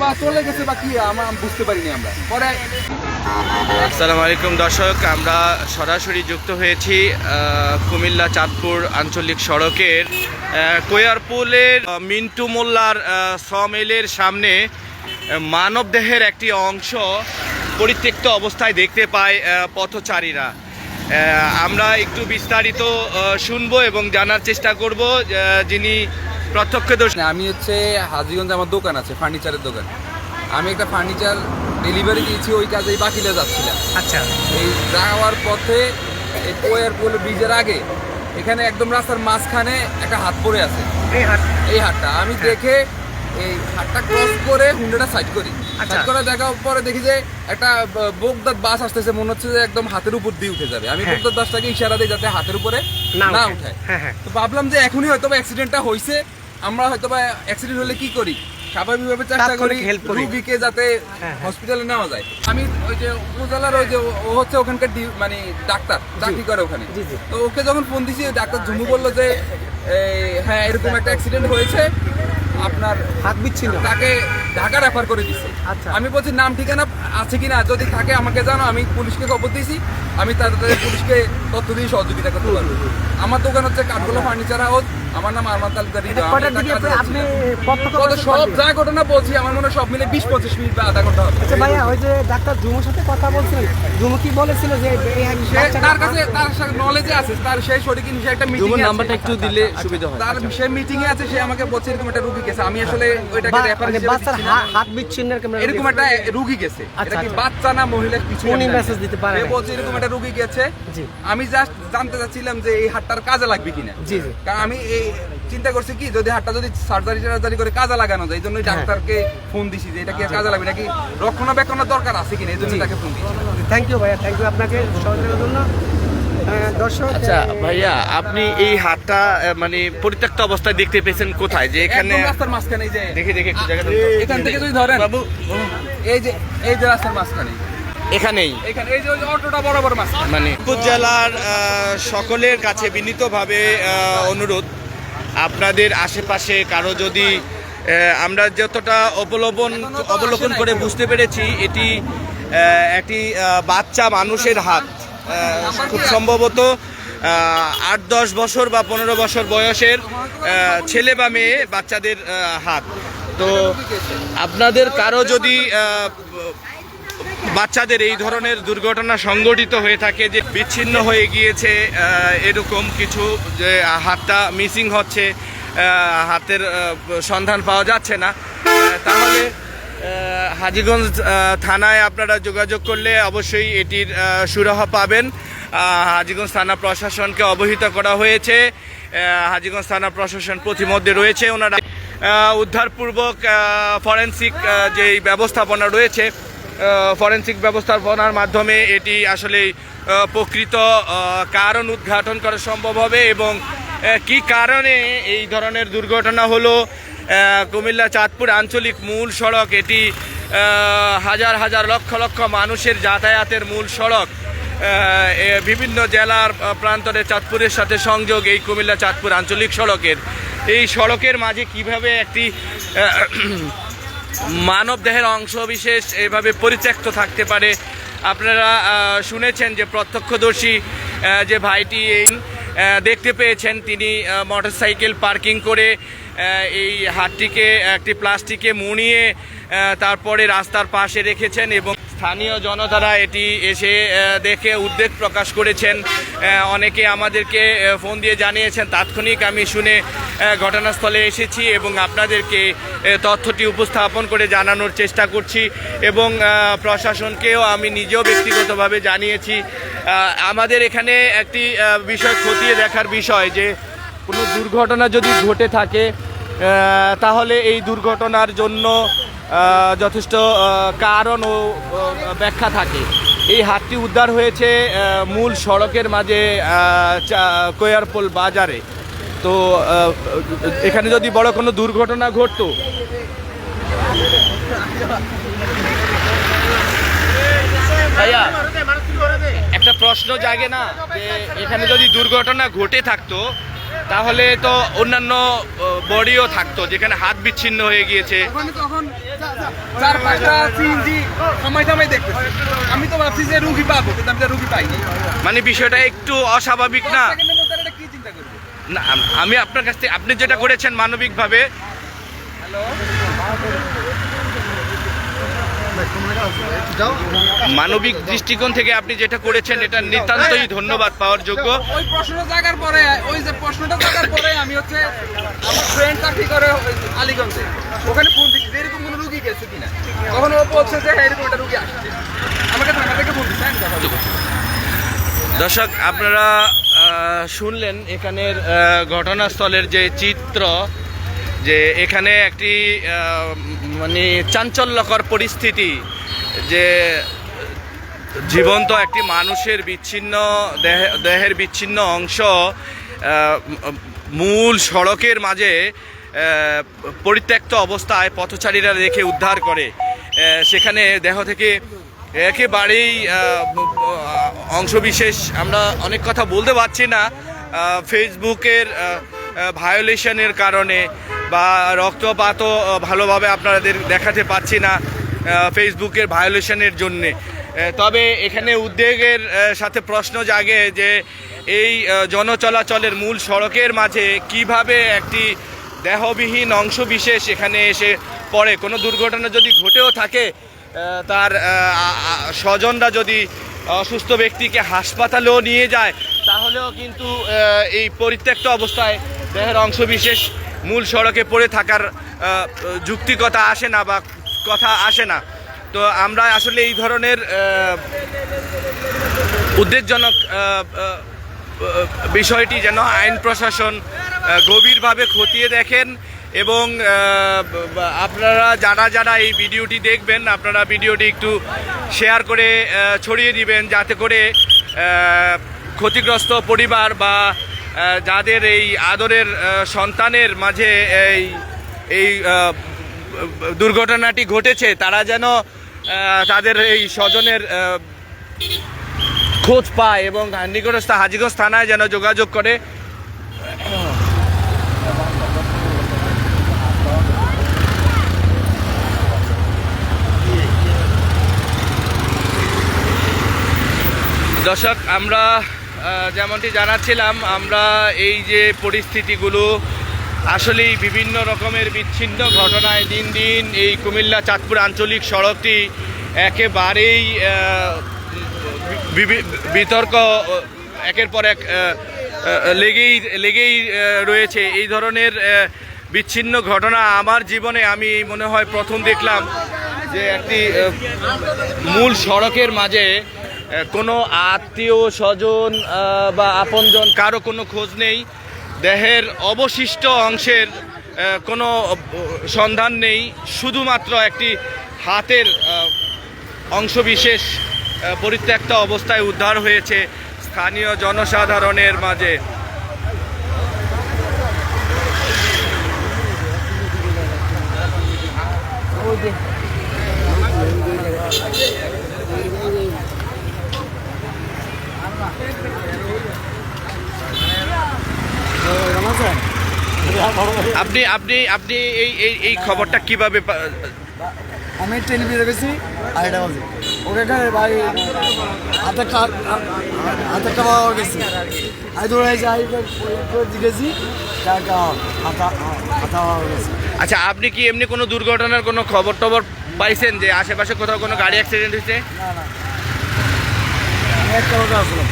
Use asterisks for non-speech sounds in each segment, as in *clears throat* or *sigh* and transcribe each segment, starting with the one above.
হয়তো চলে গেছে বা কি আমরা বুঝতে পারিনি আমরা। পরে আসসালামু আলাইকুম দর্শক, আমরা সরাসরি যুক্ত হয়েছি কুমিল্লা চাঁদপুর আঞ্চলিক সড়কের কোয়ারপুলের মিন্টু মোল্লার সমিলের সামনে মানবদেহের একটি অংশ পরিত্যক্ত অবস্থায় দেখতে পায় পথচারীরা। আমরা একটু বিস্তারিত শুনব এবং জানার চেষ্টা করব যিনি প্রত্যক্ষদর্শী। আমি হচ্ছে হাজিগঞ্জে আমার দোকান আছে ফার্নিচারের দোকান। আমি একটা ফার্নিচার ডেলিভারি দিয়েছি ওই কাজেই বাকিলে যাচ্ছিলাম। আচ্ছা। এই যাওয়ার পথে এই কোয়ারপুল ব্রিজের আগে এখানে একদম রাস্তার মাঝখানে একটা হাত পড়ে আছে। এই হাট? এই হাটটা। আমি হ্যাঁ। দেখে এই হাটটা ক্রস করে হুন্ডাটা সাইড করি। আচ্ছা। সাইড করে দেখার পরে দেখি যে একটা ব- বাস আসতেছে মনে হচ্ছে যে একদম হাতের উপর দিয়ে উঠে যাবে। আমি হ্যাঁ। বোগদার বাসটাকে ইশারা দিই যাতে হাতের উপরে না না উঠায়। হ্যাঁ হ্যাঁ। তো ভাবলাম যে এখনই হয়তো অ্যাক্সিডেন্টটা হয়েছে আমরা হয়তো বা অ্যাক্সিডেন্ট হলে কি করি স্বাভাবিকভাবে চেষ্টা করি হেল্প। রুগীকে যাতে হ্যাঁ। হসপিটালে নেওয়া যায় আমি ওই যে উপজেলার ওই যে ও হচ্ছে ওখানকার মানে ডাক্তার চাকরি করে ওখানে। তো ওকে যখন ফোন দিছি ডাক্তার ঝুমু বলল যে হ্যাঁ এরকম একটা অ্যাক্সিডেন্ট হয়েছে আপনার হাত বিচ্ছিন্ন। তাকে ঢাকা রেফার করে দিছে। আচ্ছা। আমি বলছি নাম ঠিকানা আছে কিনা? যদি থাকে আমাকে জানো আমি পুলিশকে খবর দিয়েছি আমি তাদের পুলিশকে তথ্য দিয়ে সহযোগিতা করতে পারব। আমার দোকান হচ্ছে কাঠগোলা ফার্নিচার হাউস। আমার নাম আরমান তালুকদার সব যা ঘটনা বলছি আমার মনে হয় সব মিলে বিশ পঁচিশ মিনিট বা আধা ঘণ্টা হবে। আচ্ছা ভাইয়া ওই যে ডাক্তার জুমুর সাথে কথা বলছিলেন জুমু কি বলেছিল যে তার কাছে তার সাথে নলেজে আছে তার সেই সঠিক সে একটা মিটিং নাম্বারটা একটু দিলে সুবিধা হয়। তার সে মিটিং এ আছে সে আমাকে বলছে এরকম একটা রুগী গেছে আমি আসলে ওইটাকে মানে বাচ্চার হাত বিচ্ছিন্নের কেমন এরকম একটা রুগী গেছে। আচ্ছা, এটা কি আচ্ছা। বাচ্চা না মহিলা কিছু উনি message দিতে পারে বলছে এরকম একটা রুগী গেছে। আমি জাস্ট জানতে চাচ্ছিলাম যে এই হাটটার কাজে লাগবে কিনা। জি জি। কারণ আমি এই চিন্তা করছি কি যদি হাটটা যদি সার্জারি টার্জারি করে কাজে লাগানো যায় এই জন্য হ্যাঁ। ডাক্তারকে ফোন দিছি যে এটা কি কাজে লাগবে নাকি রক্ষণাবেক্ষণের দরকার আছে কিনা এই জন্য। তাকে ফোন দিচ্ছি। থ্যাংক ইউ ভাইয়া থ্যাংক ইউ আপনাকে সহযোগিতার জন্য। দর্শক আচ্ছা ভাইয়া আপনি এই হাটটা মানে পরিত্যক্ত অবস্থায় দেখতে পেয়েছেন কোথায়? যে এখানে রাস্তার মাঝখানে যে। দেখে দেখে একটু জায়গা এখান থেকে যদি ধরেন বাবু এই যে এই যে রাস্তার মাঝখানে। এখানেই? মানে? উপজেলার সকলের কাছে বিনীতভাবে অনুরোধ। আপনাদের আশেপাশে কারও যদি আমরা যতটা অবলম্বন অবলোকন করে বুঝতে পেরেছি এটি একটি বাচ্চা মানুষের হাত। খুব সম্ভবত আট, দশ বছর বা পনেরো বছর বয়সের ছেলে বা মেয়ে বাচ্চাদের হাত। তো আপনাদের কারও যদি বাচ্চাদের এই ধরনের দুর্ঘটনা সংঘটিত হয়ে থাকে যে বিচ্ছিন্ন হয়ে গিয়েছে এরকম কিছু যে হাতটা মিসিং হচ্ছে হাতের সন্ধান পাওয়া যাচ্ছে না তাহলে হাজীগঞ্জ থানায় আপনারা যোগাযোগ করলে অবশ্যই এটির সুরাহা পাবেন। হাজিগঞ্জ থানা প্রশাসনকে অবহিত করা হয়েছে। হাজিগঞ্জ থানা প্রশাসন প্রতিমধ্যে রয়েছে। ওনারা উদ্ধারপূর্বক ফরেন্সিক যেই ব্যবস্থাপনা রয়েছে ফরেন্সিক ব্যবস্থাপনার মাধ্যমে এটি আসলে প্রকৃত কারণ উদ্ঘাটন করা সম্ভব হবে এবং কি কারণে এই ধরনের দুর্ঘটনা হলো কুমিল্লা চাঁদপুর আঞ্চলিক মূল সড়ক, এটি হাজার হাজার লক্ষ লক্ষ মানুষের যাতায়াতের মূল সড়ক। বিভিন্ন জেলার প্রান্তরে চাঁদপুরের সাথে সংযোগ এই কুমিল্লা চাঁদপুর আঞ্চলিক সড়কের। এই সড়কের মাঝে কীভাবে একটি *clears throat* মানব দেহের অংশ বিশেষ এভাবে পরিত্যক্ত থাকতে পারে, আপনারা শুনেছেন যে প্রত্যক্ষদর্শী যে ভাইটি দেখতে পেয়েছেন, তিনি মোটরসাইকেল পার্কিং করে এই হাটটিকে, একটি প্লাস্টিকে মুড়িয়ে তারপরে রাস্তার পাশে রেখেছেন এবং স্থানীয় জনতারা এটি এসে দেখে উদ্বেগ প্রকাশ করেছেন। অনেকে আমাদেরকে ফোন দিয়ে জানিয়েছেন, তাৎক্ষণিক আমি শুনে ঘটনাস্থলে এসেছি এবং আপনাদেরকে তথ্যটি উপস্থাপন করে জানানোর চেষ্টা করছি। এবং প্রশাসনকেও আমি নিজেও ব্যক্তিগতভাবে জানিয়েছি। আমাদের এখানে একটি বিষয় খতিয়ে দেখার বিষয় যে কোনো দুর্ঘটনা যদি ঘটে থাকে তাহলে এই দুর্ঘটনার জন্য যথেষ্ট কারণ ও ব্যাখ্যা থাকে। এই হাটটি উদ্ধার হয়েছে মূল সড়কের মাঝে কোয়ারপোল বাজারে। তো এখানে যদি বড় কোনো দুর্ঘটনা ঘটতো। একটা প্রশ্ন জাগে না, যে এখানে যদি দুর্ঘটনা ঘটে থাকতো তাহলে তো অন্যান্য বডিও থাকতো যেখানে হাত বিচ্ছিন্ন হয়ে গিয়েছে। চার পাঁচটা সিএনজি সময় আমি তো ভাবছি যে রুগী পাবো কিন্তু আমি তো রুগী পাইনি। মানে বিষয়টা একটু অস্বাভাবিক না? না আমি আপনার কাছ থেকে আপনি যেটা করেছেন মানবিকভাবে হ্যালো? মানবিক দৃষ্টিকোণ থেকে আপনি যেটা করেছেন এটা নিতান্তই ধন্যবাদ পাওয়ার যোগ্য। ওই প্রশ্নটা জাগার পরে ওই যে প্রশ্নটা জাগার পরে আমি হচ্ছে আমার ফ্রেন্ড চাকরি করে আলিগঞ্জে? ওখানে ফোন দিচ্ছি যে এরকম কোনো রুগী গেছে কিনা? তখন ও বলছে যে হ্যাঁ এরকম একটা রুগী আসছে। আমাকে থানা থেকে ফোন দিচ্ছে বলছি। দর্শক আপনারা শুনলেন এখানের ঘটনাস্থলের যে চিত্র যে এখানে একটি মানে চাঞ্চল্যকর পরিস্থিতি। যে জীবন্ত একটি মানুষের বিচ্ছিন্ন দেহ দেহের বিচ্ছিন্ন অংশ মূল সড়কের মাঝে পরিত্যক্ত অবস্থায় পথচারীরা রেখে উদ্ধার করে। সেখানে দেহ থেকে একেবারেই অংশবিশেষ আমরা অনেক কথা বলতে পারছি না। ফেসবুকের ভায়োলেশনের কারণে বা রক্তপাতও ভালোভাবে আপনাদের দেখাতে পাচ্ছি না। ফেসবুকের ভায়োলেশনের জন্যে। তবে এখানে উদ্বেগের সাথে প্রশ্ন জাগে যে এই জনচলাচলের মূল সড়কের মাঝে কীভাবে একটি দেহবিহীন অংশবিশেষ এখানে এসে পড়ে। কোনো দুর্ঘটনা যদি ঘটেও থাকে তার স্বজনরা যদি অসুস্থ ব্যক্তিকে হাসপাতালেও নিয়ে যায়, তাহলেও কিন্তু এই পরিত্যক্ত অবস্থায় দেহের অংশবিশেষ মূল সড়কে পড়ে থাকার যুক্তিকতা আসে না বা কথা আসে না। তো আমরা আসলে এই ধরনের উদ্বেগজনক বিষয়টি যেন আইন প্রশাসন গভীরভাবে খতিয়ে দেখেন এবং আপনারা যারা যারা এই ভিডিওটি দেখবেন, আপনারা ভিডিওটি একটু শেয়ার করে ছড়িয়ে দিবেন যাতে করে ক্ষতিগ্রস্ত পরিবার বা যাদের এই আদরের সন্তানের মাঝে এই এই দুর্ঘটনাটি ঘটেছে, তারা যেন তাদের এই স্বজনের খোঁজ পায় এবং নিকটস্থ হাজিগঞ্জ থানায় যেন যোগাযোগ করে। দর্শক, আমরা যেমনটি জানাচ্ছিলাম, আমরা এই যে পরিস্থিতিগুলো আসলেই বিভিন্ন রকমের বিচ্ছিন্ন ঘটনায় দিন দিন এই কুমিল্লা চাঁদপুর আঞ্চলিক সড়কটি একেবারেই বিতর্ক একের পর এক লেগেই লেগেই রয়েছে। এই ধরনের বিচ্ছিন্ন ঘটনা আমার জীবনে আমি মনে হয় প্রথম দেখলাম যে একটি মূল সড়কের মাঝে কোনো আত্মীয় স্বজন বা আপনজন, কারও কোনো খোঁজ নেই। দেহের অবশিষ্ট অংশের কোনো সন্ধান নেই, শুধুমাত্র একটি হাতের অংশবিশেষ পরিত্যক্ত অবস্থায় উদ্ধার হয়েছে স্থানীয় জনসাধারণের মাঝে। ওই যে আপনি আপনি আপনি এই এই এই খবরটা কীভাবে আমি টেলিভিশনে গেছি আড়াইটা বাজে। ওখানে ভাই হাতে হাতে পাওয়া গেছি। আমি দৌড়াই যাই গেছি। আচ্ছা আপনি কি এমনি কোনো দুর্ঘটনার কোনো খবর টবর পাইছেন যে আশেপাশে কোথাও কোনো গাড়ি অ্যাক্সিডেন্ট হয়েছে? না না। একটা কথা আসলাম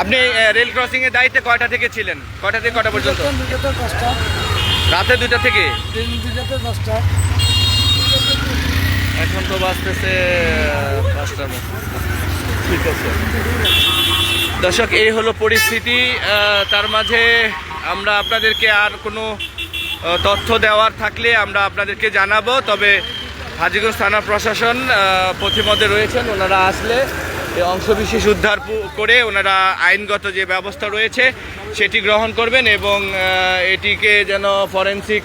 আপনি রেল ক্রসিং এর দায়িত্বে কয়টা থেকে ছিলেন? কয়টা থেকে কয়টা পর্যন্ত? রাতে দুইটা থেকে? দশটা। এখন তো পাঁচটার মতো। ঠিক আছে। দর্শক এই হলো পরিস্থিতি। তার মাঝে আমরা আপনাদেরকে আর কোনো তথ্য দেওয়ার থাকলে আমরা আপনাদেরকে জানাব। তবে হাজিগঞ্জ থানা প্রশাসন পথিমধ্যে রয়েছেন ওনারা আসলে অংশবিশেষ উদ্ধার করে ওনারা আইনগত যে ব্যবস্থা রয়েছে, সেটি গ্রহণ করবেন এবং এটিকে যেন ফরেন্সিক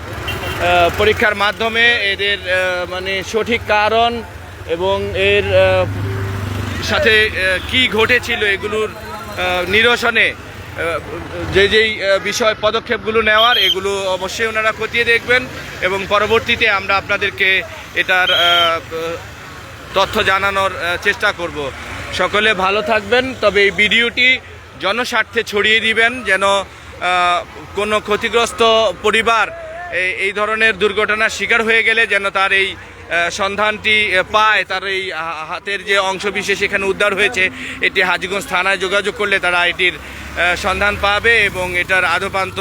পরীক্ষার মাধ্যমে এদের মানে সঠিক কারণ এবং এর সাথে কি ঘটেছিল এগুলোর নিরসনে যে যেই বিষয় পদক্ষেপগুলো নেওয়ার, এগুলো অবশ্যই ওনারা খতিয়ে দেখবেন এবং পরবর্তীতে আমরা আপনাদেরকে এটার তথ্য জানানোর চেষ্টা করব। সকলে ভালো থাকবেন, তবে এই ভিডিওটি জনস্বার্থে ছড়িয়ে দিবেন যেন কোনো ক্ষতিগ্রস্ত পরিবার এই- ধরনের দুর্ঘটনার শিকার হয়ে গেলে যেন তার এই সন্ধানটি পায়, তার এই হাতের যে অংশ বিশেষ এখানে উদ্ধার হয়েছে, এটি হাজিগঞ্জ থানায় যোগাযোগ করলে তারা এটির সন্ধান পাবে এবং এটার আদপান্ত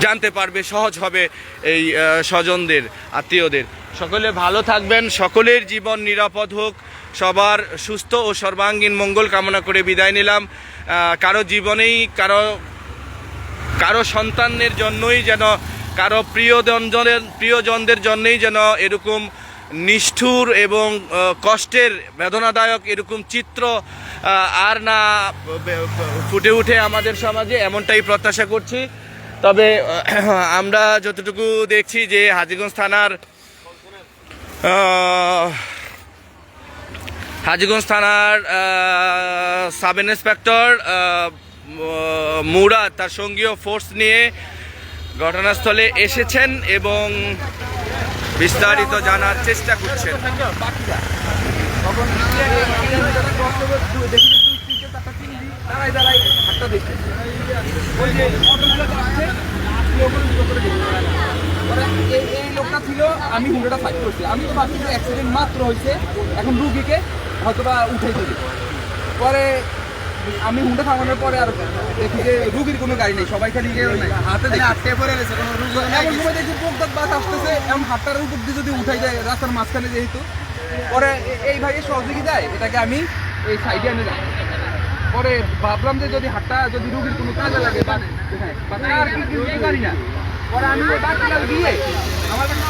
জানতে পারবে, সহজ হবে এই স্বজনদের, আত্মীয়দের। সকলে ভালো থাকবেন, সকলের জীবন নিরাপদ হোক। সবার সুস্থ ও সর্বাঙ্গীন মঙ্গল কামনা করে বিদায় নিলাম। কারও জীবনেই, কারও কারও সন্তানের জন্যই যেন, কারও প্রিয়জনদের প্রিয়জনদের জন্যই যেন এরকম নিষ্ঠুর এবং কষ্টের, বেদনাদায়ক এরকম চিত্র আর না, ফুটে উঠে আমাদের সমাজে, এমনটাই প্রত্যাশা করছি। তবে আমরা যতটুকু দেখছি যে হাজিগঞ্জ থানার হাজিগঞ্জ থানার সাব ইন্সপেক্টর আহ, ম- মুরাদ তার সঙ্গীয় ফোর্স নিয়ে ঘটনাস্থলে এসেছেন এবং বিস্তারিত জানার চেষ্টা করছেন। এই- লোকটা ছিল আমি হুন্ডাটা ফাইট করছি আমি তো অ্যাক্সিডেন্ট মাত্র হয়েছে এখন রুগীকে হয়তো উঠে দিবে পরে আমি হুন্ডা থামানোর পরে আর দেখি যে রুগীর কোনো গাড়ি নেই সবাই খালি ইয়ে হাতে দেখি। আটকে পড়ে গেছে কোনো রুগী এমন সময় দেখি পোকদাত বাস আসতেছে এমন হাতটার উপর দিয়ে যদি উঠাই যায় রাস্তার মাঝখানে যেহেতু। পরে এই ভাইয়ের সহযোগিতায় এটাকে আমি এই সাইডে এনে যাই পরে ভাবলাম যে যদি হাতটা যদি রুগীর কোনো কাজে লাগে বা হ্যাঁ, আর কি কি গাড়ি না। পরে আমি বাকিটা গিয়ে, আমার কাছে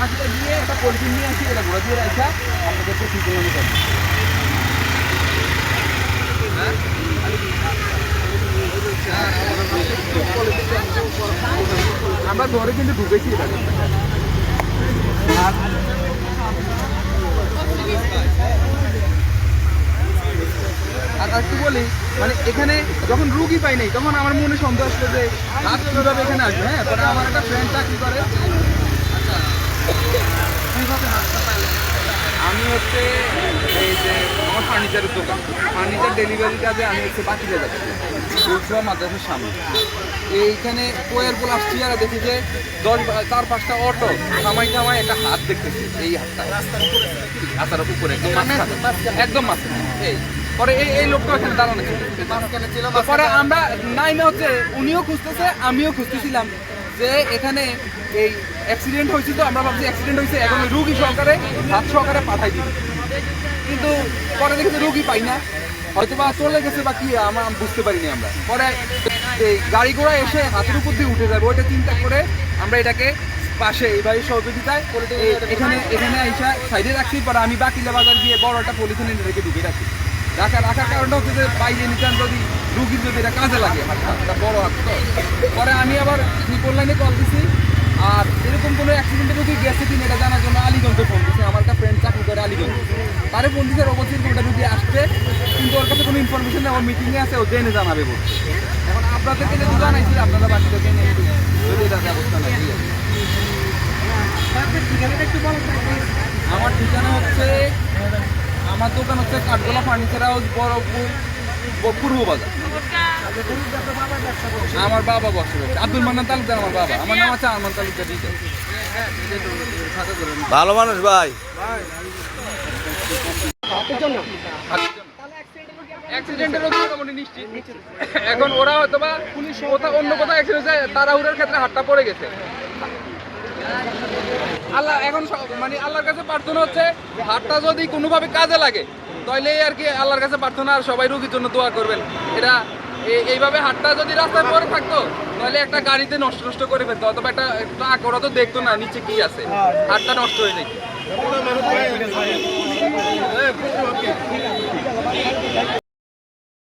বাকিটা গিয়ে একটা পলিথিন নিয়ে আসি, এটা ঘোরা দিয়ে রাখা ঠিক করে নিতে আমরা ঘরে কিন্তু ঢুকেছি এটা। বলি মানে এখানে যখন রুগী পাই নাই, তখন আমার মনে সন্দেহ আসলো যে হাত কীভাবে এখানে আসবে হ্যাঁ? পরে আমার একটা ফ্রেন্ড চাকরি করে? আমি হচ্ছে এই যে আমার ফার্নিচারের দোকান ফার্নিচার ডেলিভারি কাজে আমি হচ্ছে বাকিতে যাচ্ছি উৎসব মাদ্রাসার সামনে। এইখানে কোয়ের পোল আসছি আর দেখি যে দশ চার পাঁচটা অটো থামাই থামাই একটা হাত দেখতেছি, এই হাতটা। রাস্তার উপরে, একদম মাঝখানে একদম মাঝখানে, এই। পরে এই এই লোকটা ওখানে দাঁড়ানো ছিল। পরে আমরা নাইমে হচ্ছে উনিও খুঁজতেছে আমিও খুঁজতেছিলাম যে এখানে এই অ্যাক্সিডেন্ট হয়েছে তো আমরা ভাবছি অ্যাক্সিডেন্ট হয়েছে এখন রুগী সহকারে হাত সহকারে পাঠাই দিই। কিন্তু পরে দেখি রুগী পাই না। হয়তো বা চলে গেছে বা কি আমরা বুঝতে পারিনি আমরা। পরে এই গাড়ি ঘোড়া এসে হাতের উপর দিয়ে উঠে যাবে ওইটা চিন্তা করে আমরা এটাকে পাশে এইভাবে সহযোগিতায় এখানে এখানে আইসা সাইডে রাখছি পরে আমি বাকিলা বাজার গিয়ে বড় একটা পলিথিনে রেখে ঢুকে রাখি রাখা রাখার কারণটা হচ্ছে যে বাইরে নিতাম যদি রুগীর যদি এটা কাজে লাগে হাতটা বড় হাত, তো। পরে আমি আবার ট্রিপল লাইনে কল দিছি, আর এরকম কোনো অ্যাক্সিডেন্টে রুগী গেছে কিনা, এটা জানার জন্য আলিগঞ্জে ফোন দিছে। আমার একটা ফ্রেন্ড চাকরি করে আলিগঞ্জ। তারে ফোন দিছে অবশ্যই ওটা রুগী আসছে কিন্তু ওর কাছে কোনো ইনফরমেশন নেই আমার মিটিংয়ে আছে, ও জেনে জানাবে বলছে। এখন আপনাদেরকে যেহেতু জানাইছি, আপনারা বাকিটা জেনে যদি এটা ব্যবস্থা নেয় ঠিক আছে। আমার ঠিকানা হচ্ছে আমার দোকান হচ্ছে কাঠগোলা ফার্নিচার হাউস বড়পুর পূর্ব বাজার। আমার বাবা বসে রয়েছে। আব্দুল মান্নান তালুকদার আমার বাবা। আমার নাম আছে আরমান তালুকদার ভালো মানুষ ভাই। অ্যাক্সিডেন্টের মোটামুটি নিশ্চিত। এখন ওরা হয়তো বা পুলিশ কোথাও অন্য কোথাও অ্যাক্সিডেন্ট হয়েছে তাড়াহুড়োর ক্ষেত্রে হাতটা পড়ে গেছে। আল্লাহ এখন সব- মানে আল্লাহর কাছে প্রার্থনা হচ্ছে হাতটা যদি কোনোভাবে কাজে লাগে তাহলে আর কি আল্লাহর কাছে প্রার্থনা আর সবাই রুগীর জন্য দোয়া করবেন। এটা এই- এইভাবে হাতটা যদি রাস্তায় পরে থাকতো তাহলে একটা গাড়িতে নষ্ট নষ্ট করে ফেলতো অথবা একটা ট্রাক ওরা তো দেখতো না নিচে কি আছে। হাতটা নষ্ট হয়ে যেত